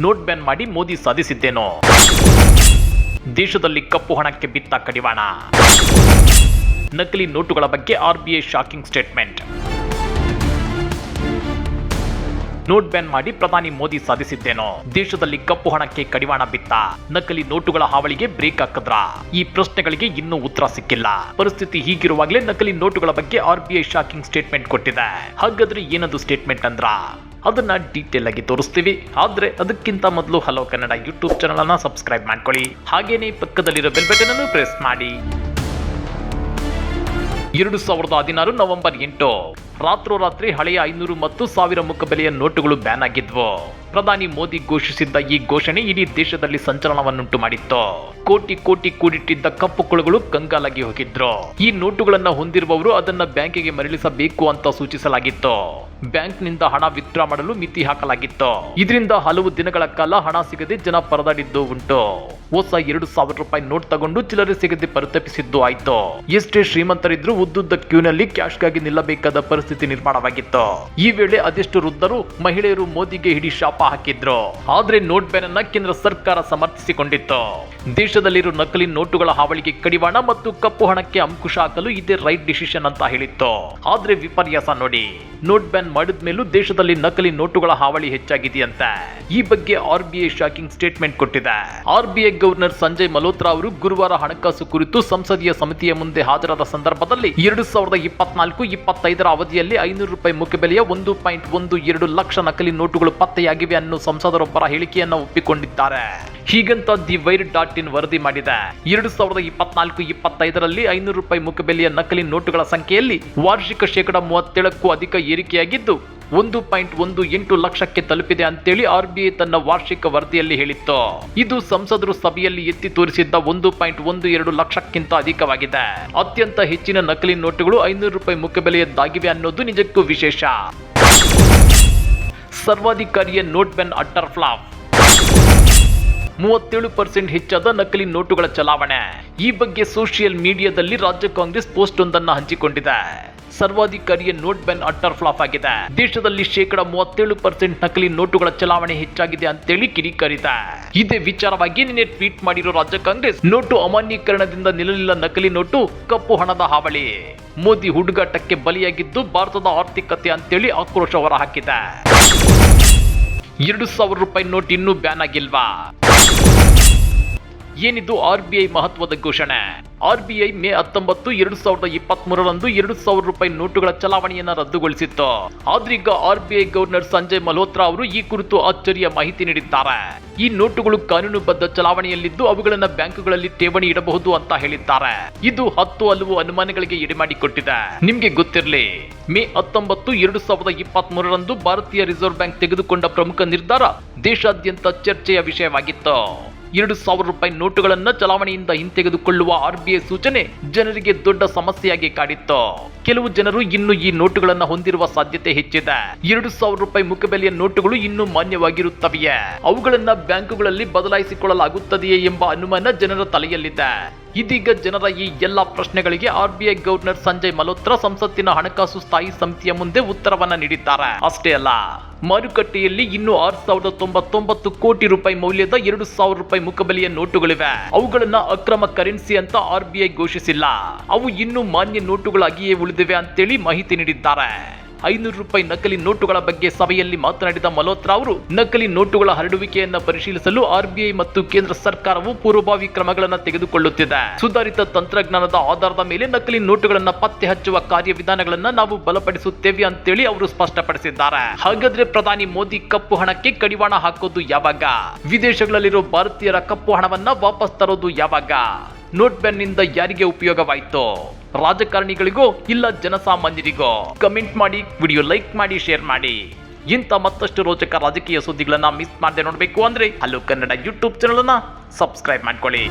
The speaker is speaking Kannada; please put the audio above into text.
ನೋಟ್ ಬ್ಯಾನ್ ಮಾಡಿ ಮೋದಿ ಸಾಧಿಸಿದ್ದೇನೋ. ದೇಶದಲ್ಲಿ ಕಪ್ಪು ಹಣಕ್ಕೆ ಬಿತ್ತ ಕಡಿವಾಣ. ನಕಲಿ ನೋಟುಗಳ ಬಗ್ಗೆ RBI shocking statement. Note ban ಮಾಡಿ ಪ್ರಧಾನಿ ಮೋದಿ ಸಾಧಿಸಿದ್ದೇನೋ. ದೇಶದಲ್ಲಿ ಕಪ್ಪು ಹಣಕ್ಕೆ ಕಡಿವಾಣ ಬಿತ್ತ. ನಕಲಿ ನೋಟುಗಳ ಹಾವಳಿಗೆ ಬ್ರೇಕ್ ಹಾಕದ್ರ. ಈ ಪ್ರಶ್ನೆಗಳಿಗೆ ಇನ್ನೂ ಉತ್ತರ ಸಿಕ್ಕಿಲ್ಲ. ಪರಿಸ್ಥಿತಿ ಹೀಗಿರುವಾಗಲೇ ನಕಲಿ ನೋಟುಗಳ ಬಗ್ಗೆ ಆರ್ಬಿಐ ಶಾಕಿಂಗ್ ಸ್ಟೇಟ್ಮೆಂಟ್ ಕೊಟ್ಟಿದೆ. ಹಾಗಾದ್ರೆ ಏನದು ಸ್ಟೇಟ್ಮೆಂಟ್ ಅಂದ್ರ? ಅದನ್ನ ಡೀಟೇಲ್ ಆಗಿ ತೋರಿಸ್ತೀವಿ. ಆದರೆ ಅದಕ್ಕಿಂತ ಮೊದಲು ಹಲೋ ಕನ್ನಡ ಯೂಟ್ಯೂಬ್ ಚಾನಲ್ ಅನ್ನ ಸಬ್ಸ್ಕ್ರೈಬ್ ಮಾಡ್ಕೊಳ್ಳಿ. ಹಾಗೇನೆ ಪಕ್ಕದಲ್ಲಿರೋ ಬೆಲ್ ಬಟನ್ ಅನ್ನು ಪ್ರೆಸ್ ಮಾಡಿ. ಎರಡು ಸಾವಿರದ ಹದಿನಾರು ನವೆಂಬರ್ ಎಂಟು. ರಾತ್ರೋರಾತ್ರಿ ಹಳೆಯ ಐನೂರು ಮತ್ತು ಸಾವಿರ ಮುಖಬೆಲೆಯ ನೋಟುಗಳು ಬ್ಯಾನ್ ಆಗಿದ್ವು. ಪ್ರಧಾನಿ ಮೋದಿ ಘೋಷಿಸಿದ್ದ ಈ ಘೋಷಣೆ ಇಡೀ ದೇಶದಲ್ಲಿ ಸಂಚಲನವನ್ನುಂಟು ಮಾಡಿತ್ತು. ಕೋಟಿ ಕೋಟಿ ಕೂಡಿಟ್ಟಿದ್ದ ಕಪ್ಪು ಕುಳುಗಳು ಕಂಗಾಲಾಗಿ ಹೋಗಿದ್ರು. ಈ ನೋಟುಗಳನ್ನ ಹೊಂದಿರುವವರು ಅದನ್ನ ಬ್ಯಾಂಕಿಗೆ ಮರಳಿಸಬೇಕು ಅಂತ ಸೂಚಿಸಲಾಗಿತ್ತು. ಬ್ಯಾಂಕ್ನಿಂದ ಹಣ ವಿತ್ಡ್ರಾ ಮಾಡಲು ಮಿತಿ ಹಾಕಲಾಗಿತ್ತು. ಇದರಿಂದ ಹಲವು ದಿನಗಳ ಕಾಲ ಹಣ ಸಿಗದೆ ಜನ ಪರದಾಡಿದ್ದು ಉಂಟು. ಹೊಸ ಎರಡು ಸಾವಿರ ರೂಪಾಯಿ ನೋಟ್ ತಗೊಂಡು ಚಿಲ್ಲರೆ ಸಿಗದೆ ಪರಿತಪಿಸಿದ್ದು ಆಯ್ತು. ಎಷ್ಟೇ ಶ್ರೀಮಂತರಿದ್ರು ಉದ್ದುದ್ದ ಕ್ಯೂನಲ್ಲಿ ಕ್ಯಾಶ್ಗಾಗಿ ನಿಲ್ಲಬೇಕಾದ ಪರಿಸ್ಥಿತಿ ನಿರ್ಮಾಣವಾಗಿತ್ತು. ಈ ವೇಳೆ ಅದೆಷ್ಟು ವೃದ್ಧರು, ಮಹಿಳೆಯರು ಮೋದಿಗೆ ಹಿಡಿ ಶಾಪ ಹಾಕಿದ್ರು. ಆದ್ರೆ ನೋಟ್ ಬ್ಯಾನ್ ಅನ್ನ ಕೇಂದ್ರ ಸರ್ಕಾರ ಸಮರ್ಥಿಸಿಕೊಂಡಿತ್ತು. ದೇಶದಲ್ಲಿರುವ ನಕಲಿ ನೋಟುಗಳ ಹಾವಳಿಗೆ ಕಡಿವಾಣ ಮತ್ತು ಕಪ್ಪು ಹಣಕ್ಕೆ ಅಂಕುಶ ಹಾಕಲು ಇದೇ ರೈಟ್ ಡಿಸಿಷನ್ ಅಂತ ಹೇಳಿತ್ತು. ಆದ್ರೆ ವಿಪರ್ಯಾಸ ನೋಡಿ, ನೋಟ್ ಬ್ಯಾನ್ ಮಾಡಿದ ಮೇಲೂ ದೇಶದಲ್ಲಿ ನಕಲಿ ನೋಟುಗಳ ಹಾವಳಿ ಹೆಚ್ಚಾಗಿದೆಯಂತೆ. ಈ ಬಗ್ಗೆ ಆರ್ ಆರ್ಬಿಐ ಶಾಕಿಂಗ್ ಸ್ಟೇಟ್ಮೆಂಟ್ ಕೊಟ್ಟಿದೆ. R B I governor Sanjay Malhotra ಅವರು ಗುರುವಾರ ಹಣಕಾಸು ಕುರಿತು ಸಂಸದೀಯ ಸಮಿತಿಯ ಮುಂದೆ ಹಾಜರಾದ ಸಂದರ್ಭದಲ್ಲಿ ಎರಡು ಸಾವಿರದ ಇಪ್ಪತ್ನಾಲ್ಕು ಇಪ್ಪತ್ತೈದರ ಅವಧಿಯಲ್ಲಿ ಐನೂರು ರೂಪಾಯಿ ಮುಖಬೆಲೆಯ ಒಂದು ಪಾಯಿಂಟ್ ಒಂದು ಎರಡು ಲಕ್ಷ ನಕಲಿ ನೋಟುಗಳು ಪತ್ತೆಯಾಗಿವೆ. ಅನ್ನೋ ಸಂಸದರೊಬ್ಬರ ಹೇಳಿಕೆಯನ್ನ ಒಪ್ಪಿಕೊಂಡಿದ್ದಾರೆ. ಹೀಗಂತ ದಿ ವೈರ್ ಡಾಟ್ ಇನ್ ವರದಿ ಮಾಡಿದೆ. ಎರಡು ಸಾವಿರದ ಇಪ್ಪತ್ನಾಲ್ಕು, ಇಪ್ಪತ್ತೈದರಲ್ಲಿ ಐನೂರು ರೂಪಾಯಿ ಮುಖಬೆಲೆಯ ನಕಲಿ ನೋಟುಗಳ ಸಂಖ್ಯೆಯಲ್ಲಿ ವಾರ್ಷಿಕ ಶೇಕಡ ಮೂವತ್ತೇಳಕ್ಕೂ ಅಧಿಕ ಏರಿಕೆಯಾಗಿದ್ದು, ಒಂದು ಪಾಯಿಂಟ್ ಒಂದು ಎಂಟು ಲಕ್ಷಕ್ಕೆ ತಲುಪಿದೆ ಅಂತೇಳಿ ಆರ್ಬಿಐ ತನ್ನ ವಾರ್ಷಿಕ ವರದಿಯಲ್ಲಿ ಹೇಳಿತ್ತು. ಇದು ಸಂಸದರು ಸಭೆಯಲ್ಲಿ ಎತ್ತಿ ತೋರಿಸಿದ್ದ ಒಂದು ಪಾಯಿಂಟ್ ಒಂದು ಎರಡು ಲಕ್ಷಕ್ಕಿಂತ ಅಧಿಕವಾಗಿದೆ. ಅತ್ಯಂತ ಹೆಚ್ಚಿನ ನಕಲಿ ನೋಟುಗಳು ಐನೂರು ರೂಪಾಯಿ ಮುಖಬೆಲೆಯದ್ದಾಗಿವೆ ಅನ್ನೋದು ನಿಜಕ್ಕೂ ವಿಶೇಷ. ಸರ್ವಾಧಿಕಾರಿಯ ನೋಟ್ ಬ್ಯಾನ್ ಅಟ್ಟರ್ ಫ್ಲಾಪ್. ಮೂವತ್ತೇಳು ಪರ್ಸೆಂಟ್ ಹೆಚ್ಚಾದ ನಕಲಿ ನೋಟುಗಳ ಚಲಾವಣೆ. ಈ ಬಗ್ಗೆ ಸೋಷಿಯಲ್ ಮೀಡಿಯಾದಲ್ಲಿ ರಾಜ್ಯ ಕಾಂಗ್ರೆಸ್ ಪೋಸ್ಟ್ ಒಂದನ್ನು ಹಂಚಿಕೊಂಡಿದೆ. ಸರ್ವಾಧಿಕಾರಿಯ ನೋಟ್ ಬ್ಯಾನ್ ಅಟ್ಟರ್ ಫ್ಲಾಪ್ ಆಗಿದೆ. ದೇಶದಲ್ಲಿ ಶೇಕಡ ಮೂವತ್ತೇಳು ಪರ್ಸೆಂಟ್ ನಕಲಿ ನೋಟುಗಳ ಚಲಾವಣೆ ಹೆಚ್ಚಾಗಿದೆ ಅಂತೇಳಿ ಕಿರಿಕರಿದೆ ಇದೇ ವಿಚಾರವಾಗಿ ನಿನ್ನೆ ಟ್ವೀಟ್ ಮಾಡಿರೋ ರಾಜ್ಯ ಕಾಂಗ್ರೆಸ್, ನೋಟು ಅಮಾನ್ಯೀಕರಣದಿಂದ ನಿಲ್ಲಲಿಲ್ಲ ನಕಲಿ ನೋಟು, ಕಪ್ಪು ಹಣದ ಹಾವಳಿ. ಮೋದಿ ಹುಡುಗಾಟಕ್ಕೆ ಬಲಿಯಾಗಿದ್ದು ಭಾರತದ ಆರ್ಥಿಕತೆ ಅಂತೇಳಿ ಆಕ್ರೋಶ ಹೊರಹಾಕಿದೆ. ಎರಡು ಸಾವಿರ ರೂಪಾಯಿ ನೋಟ್ ಇನ್ನೂ ಬ್ಯಾನ್ ಆಗಿಲ್ವಾ? ಏನಿದು ಆರ್ ಬಿ ಐ ಮಹತ್ವದ ಘೋಷಣೆ? ಆರ್ ಬಿ ಐ ಮೇ ಹತ್ತೊಂಬತ್ತು, ಎರಡು ಸಾವಿರದ ಇಪ್ಪತ್ತ್ ಮೂರರಂದು ಎರಡು ಸಾವಿರ ರೂಪಾಯಿ ನೋಟುಗಳ ಚಲಾವಣೆಯನ್ನ ರದ್ದುಗೊಳಿಸಿತ್ತು. ಆದ್ರೀಗ R B I governor Sanjay Malhotra ಅವರು ಈ ಕುರಿತು ಅಚ್ಚರಿಯ ಮಾಹಿತಿ ನೀಡಿದ್ದಾರೆ. ಈ ನೋಟುಗಳು ಕಾನೂನುಬದ್ಧ ಚಲಾವಣೆಯಲ್ಲಿದ್ದು ಅವುಗಳನ್ನ ಬ್ಯಾಂಕುಗಳಲ್ಲಿ ಠೇವಣಿ ಇಡಬಹುದು ಅಂತ ಹೇಳಿದ್ದಾರೆ. ಇದು ಹತ್ತು ಹಲವು ಅನುಮಾನಗಳಿಗೆ ಎಡೆಮಾಡಿಕೊಟ್ಟಿದೆ. ನಿಮ್ಗೆ ಗೊತ್ತಿರಲಿ, ಮೇ ಹತ್ತೊಂಬತ್ತು, ಎರಡು ಸಾವಿರದ ಇಪ್ಪತ್ತ್ ಮೂರರಂದು ಭಾರತೀಯ ರಿಸರ್ವ್ ಬ್ಯಾಂಕ್ ತೆಗೆದುಕೊಂಡ ಪ್ರಮುಖ ನಿರ್ಧಾರ ದೇಶಾದ್ಯಂತ ಚರ್ಚೆಯ ವಿಷಯವಾಗಿತ್ತು. ಎರಡು ಸಾವಿರ ರೂಪಾಯಿ ನೋಟುಗಳನ್ನು ಚಲಾವಣೆಯಿಂದ ಹಿಂತೆಗೆದುಕೊಳ್ಳುವ ಆರ್ಬಿಐ ಸೂಚನೆ ಜನರಿಗೆ ದೊಡ್ಡ ಸಮಸ್ಯೆಯಾಗಿ ಕಾಡಿತ್ತು. ಕೆಲವು ಜನರು ಇನ್ನು ಈ ನೋಟುಗಳನ್ನು ಹೊಂದಿರುವ ಸಾಧ್ಯತೆ ಹೆಚ್ಚಿದೆ. ಎರಡು ಸಾವಿರ ರೂಪಾಯಿ ಮುಖಬೆಲೆಯ ನೋಟುಗಳು ಇನ್ನೂ ಮಾನ್ಯವಾಗಿರುತ್ತವೆಯೇ? ಅವುಗಳನ್ನ ಬ್ಯಾಂಕುಗಳಲ್ಲಿ ಬದಲಾಯಿಸಿಕೊಳ್ಳಲಾಗುತ್ತದೆಯೇ ಎಂಬ ಅನುಮಾನ ಜನರ ತಲೆಯಲ್ಲಿದೆ. ಇದೀಗ ಜನರ ಈ ಎಲ್ಲ ಪ್ರಶ್ನೆಗಳಿಗೆ ಆರ್ಬಿಐ ಗವರ್ನರ್ ಸಂಜಯ್ ಮಲ್ಹೋತ್ರಾ ಸಂಸತ್ತಿನ ಹಣಕಾಸು ಸ್ಥಾಯಿ ಸಮಿತಿಯ ಮುಂದೆ ಉತ್ತರವನ್ನ ನೀಡಿದ್ದಾರೆ. ಅಷ್ಟೇ ಅಲ್ಲ, ಮಾರುಕಟ್ಟೆಯಲ್ಲಿ ಇನ್ನು ಆರು ಸಾವಿರದ ತೊಂಬತ್ತೊಂಬತ್ತು ಕೋಟಿ ರೂಪಾಯಿ ಮೌಲ್ಯದ ಎರಡು ಸಾವಿರ ರೂಪಾಯಿ ಮುಖಬೆಲೆಯ ನೋಟುಗಳಿವೆ. ಅವುಗಳನ್ನ ಅಕ್ರಮ ಕರೆನ್ಸಿ ಅಂತ ಆರ್ಬಿಐ ಘೋಷಿಸಿಲ್ಲ. ಅವು ಇನ್ನೂ ಮಾನ್ಯ ನೋಟುಗಳಾಗಿಯೇ ಉಳಿದಿವೆ ಅಂತೇಳಿ ಮಾಹಿತಿ ನೀಡಿದ್ದಾರೆ. ಐನೂರು ರೂಪಾಯಿ ನಕಲಿ ನೋಟುಗಳ ಬಗ್ಗೆ ಸಭೆಯಲ್ಲಿ ಮಾತನಾಡಿದ ಮಲ್ಹೋತ್ರಾ ಅವರು, ನಕಲಿ ನೋಟುಗಳ ಹರಡುವಿಕೆಯನ್ನ ಪರಿಶೀಲಿಸಲು ಆರ್ಬಿಐ ಮತ್ತು ಕೇಂದ್ರ ಸರ್ಕಾರವು ಪೂರ್ವಭಾವಿ ಕ್ರಮಗಳನ್ನು ತೆಗೆದುಕೊಳ್ಳುತ್ತಿದೆ. ಸುಧಾರಿತ ತಂತ್ರಜ್ಞಾನದ ಆಧಾರದ ಮೇಲೆ ನಕಲಿ ನೋಟುಗಳನ್ನು ಪತ್ತೆ ಹಚ್ಚುವ ಕಾರ್ಯವಿಧಾನಗಳನ್ನು ನಾವು ಬಲಪಡಿಸುತ್ತೇವೆ ಅಂತೇಳಿ ಅವರು ಸ್ಪಷ್ಟಪಡಿಸಿದ್ದಾರೆ. ಹಾಗಾದ್ರೆ ಪ್ರಧಾನಿ ಮೋದಿ ಕಪ್ಪು ಹಣಕ್ಕೆ ಕಡಿವಾಣ ಹಾಕೋದು ಯಾವಾಗ? ವಿದೇಶಗಳಲ್ಲಿರೋ ಭಾರತೀಯರ ಕಪ್ಪು ಹಣವನ್ನ ವಾಪಸ್ ತರೋದು ಯಾವಾಗ? ನೋಟ್ ಬ್ಯಾನ್ನಿಂದ ಯಾರಿಗೆ ಉಪಯೋಗವಾಯಿತು? ರಾಜಕಾರಣಿಗಳಿಗೋ ಇಲ್ಲ ಜನಸಾಮಾನ್ಯರಿಗೋ? ಕಮೆಂಟ್ ಮಾಡಿ ವಿಡಿಯೋ ಲೈಕ್ ಮಾಡಿ ಶೇರ್ ಮಾಡಿ. ಇಂಥ ಮತ್ತಷ್ಟು ರೋಚಕ ರಾಜಕೀಯ ಸುದ್ದಿಗಳನ್ನ ಮಿಸ್ ಮಾಡದೆ ನೋಡಬೇಕು ಅಂದ್ರೆ ಹಲೋ ಕನ್ನಡ ಯೂಟ್ಯೂಬ್ ಚಾನಲ್ ಅನ್ನ ಸಬ್ಸ್ಕ್ರೈಬ್ ಮಾಡ್ಕೊಳ್ಳಿ.